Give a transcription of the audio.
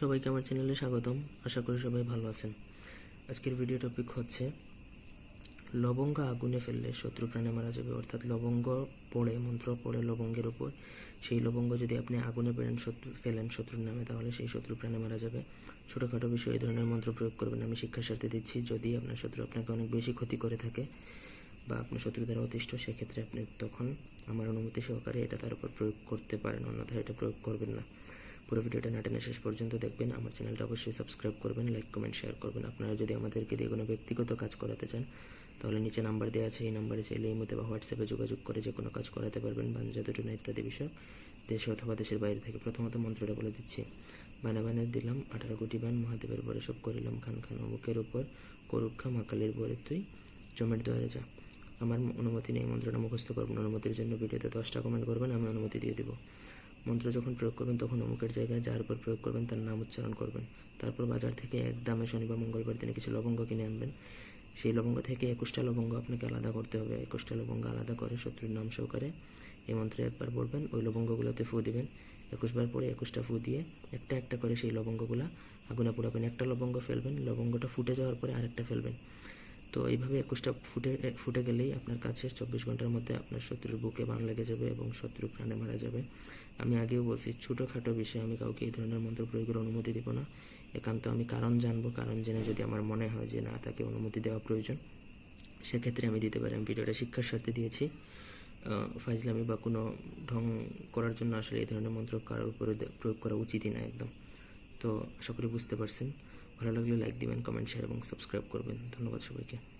সবাইকে আমার চ্যানেলে স্বাগতম। আশা করি সবাই ভালো আছেন। আজকের ভিডিও টপিক হচ্ছে, লবঙ্গ আগুনে ফেললে শত্রু প্রাণে মারা যাবে। অর্থাৎ লবঙ্গ পড়ে, মন্ত্র পড়ে লবঙ্গের উপর। সেই লবঙ্গ যদি আপনি আগুনে পেলেন শত্রু ফেলেন শত্রুর নামে, তাহলে সেই শত্রু প্রাণে মারা যাবে। ছোটোখাটো বিষয়ে এই ধরনের মন্ত্র প্রয়োগ করবেন। আমি শিক্ষার সাথে দিচ্ছি, যদি আপনার শত্রু আপনাকে অনেক বেশি ক্ষতি করে থাকে বা আপনার শত্রু দ্বারা অতিষ্ঠ, সেক্ষেত্রে আপনি তখন আমার অনুমতি সহকারে এটা তার উপর প্রয়োগ করতে পারেন। অন্যথায় এটা প্রয়োগ করবেন না। পুরো ভিডিওটা না শেষ পর্যন্ত দেখবেন। আমার চ্যানেলটা অবশ্যই সাবস্ক্রাইব করবেন লাইক কমেন্ট শেয়ার করবেন। আপনারা যদি আমাদেরকে দিয়ে কোনো ব্যক্তিগত কাজ করাতে চান, তাহলে নিচে নাম্বার দেওয়া আছে, এই নাম্বারে চাইলে এই মধ্যে বা হোয়াটসঅ্যাপে যোগাযোগ করে যে কোনো কাজ করাতে পারবেন বাঞ্জা দুটনা ইত্যাদি বিষয়। দেশে অথবা দেশের বাইরে থেকে প্রথমত মন্ত্রটা বলে দিচ্ছি, বানে বানে দিলাম, আঠারো কোটি বান, মহাদেবের পরে সব করিলাম, খান খান অমুকের উপর করুক্ষা মাকালের পরে তুই জমের দুয়ারে যা। আমার অনুমতি নেই মন্ত্রটা মুখস্থ করবেন অনুমতির জন্য, ভিডিওতে দশটা কমেন্ট করবেন, আমি অনুমতি দিয়ে দেবো। মন্ত্র যখন প্রয়োগ করবেন, তখন অমুকের জায়গায় যার উপর প্রয়োগ করবেন, তার নাম উচ্চারণ করবেন। তারপর বাজার থেকে এক দামে শনিবার, মঙ্গলবার দিনে কিছু লবঙ্গ কিনে আনবেন। সেই লবঙ্গ থেকে একুশটা লবঙ্গ আপনাকে আলাদা করতে হবে। একুশটা লবঙ্গ আলাদা করে শত্রুর নাম সহকারে এই মন্ত্রে একবার বলবেন, ওই লবঙ্গগুলোতে ফু দিবেন। একুশবার পরে একুশটা ফু দিয়ে একটা একটা করে সেই লবঙ্গগুলো আগুনে পোড়াবেন। একটা লবঙ্গ ফেলবেন, লবঙ্গটা ফুটে যাওয়ার পরে আরেকটা ফেলবেন। তো এইভাবে একুশটা ফুটে ফুটে গেলেই আপনার কাছে চব্বিশ ঘণ্টার মধ্যে আপনার শত্রুর বুকে বান লেগে যাবে এবং শত্রু প্রাণে মারা যাবে। আমি আগেও বলছি, ছোটোখাটো বিষয়ে আমি কাউকে এই ধরনের মন্ত্র প্রয়োগের অনুমতি দিব না। একান্ত আমি কারণ জানব, কারণ জেনে যদি আমার মনে হয় যে না, তাকে অনুমতি দেওয়া প্রয়োজন, সেক্ষেত্রে আমি দিতে পারি। আমি ভিডিওটা শিক্ষার স্বার্থে দিয়েছি। ফাইজলামি বা কোনো ঢং করার জন্য আসলে এই ধরনের মন্ত্র কারোর উপরে প্রয়োগ করা উচিতই না একদম। তো আশা করি বুঝতে পারছেন। ভালো লাগলে লাইক দিবেন কমেন্ট শেয়ার এবং সাবস্ক্রাইব করবেন। ধন্যবাদ সবাইকে।